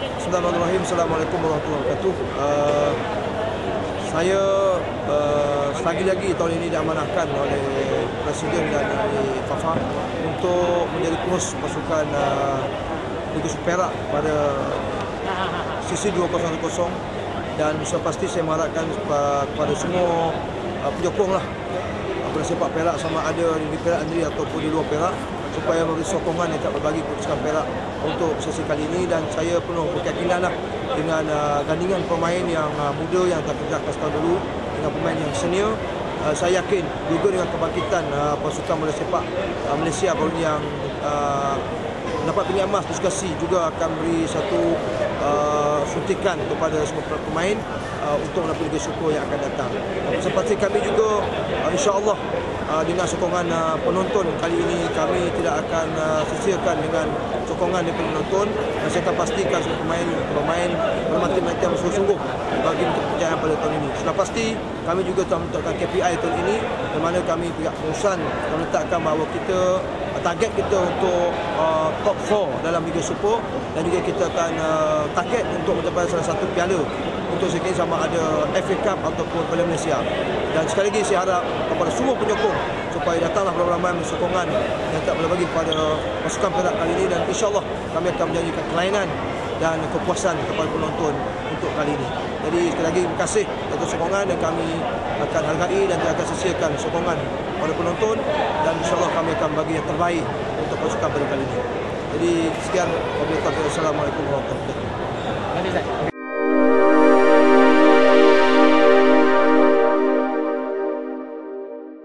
Bismillahirrahmanirrahim. Assalamualaikum warahmatullahi wabarakatuh. Uh, saya uh, selagi lagi tahun ini diamanahkan oleh Presiden dan oleh FAFA untuk menjadi kurus pasukan uh, Liga Perak pada sisi 2000 dan sudah pasti saya mengharapkan kepada semua uh, penyokong lah uh, sepak Perak sama ada di Perak Andri ataupun di luar Perak supaya memberi sokongan yang tak berbagi keputusan Perak untuk sesi kali ini. Dan saya penuh berkeyakinan lah dengan uh, gandingan pemain yang uh, muda yang tak kerja tahun dulu dengan pemain yang senior. Uh, saya yakin juga dengan kebangkitan uh, pasukan bola sepak uh, Malaysia baru yang uh, mendapat pingat emas. Diskusi juga akan beri satu uh, suntikan kepada semua pemain uh, untuk menampil Liga Super yang akan datang. Seperti kami juga uh, insya-Allah uh, dengan sokongan uh, penonton kali ini kami tidak akan uh, sisirkan dengan sokongan dari penonton dan saya akan pastikan semua pemain pemain bermati-mati yang sungguh-sungguh bagi kepercayaan pada tahun ini. Sudah pasti kami juga telah menetapkan KPI tahun ini di mana kami pihak pengurusan menetapkan bahawa kita target kita untuk uh, top 4 dalam Liga Super dan juga kita akan uh, target untuk mencapai salah satu piala untuk sekali sama ada FA Cup ataupun Piala Malaysia. Dan sekali lagi saya harap kepada semua penyokong supaya datanglah beramai-ramai sokongan yang tak boleh bagi kepada pasukan Perak kali ini dan insyaAllah kami akan menjanjikan kelainan dan kepuasan kepada penonton untuk kali ini. Jadi sekali lagi terima kasih atas sokongan dan kami akan hargai dan tidak akan sesiakan sokongan kepada penonton dan insyaAllah kami akan bagi yang terbaik untuk pasukan pada kali ini. Jadi sekian. Assalamualaikum warahmatullahi wabarakatuh.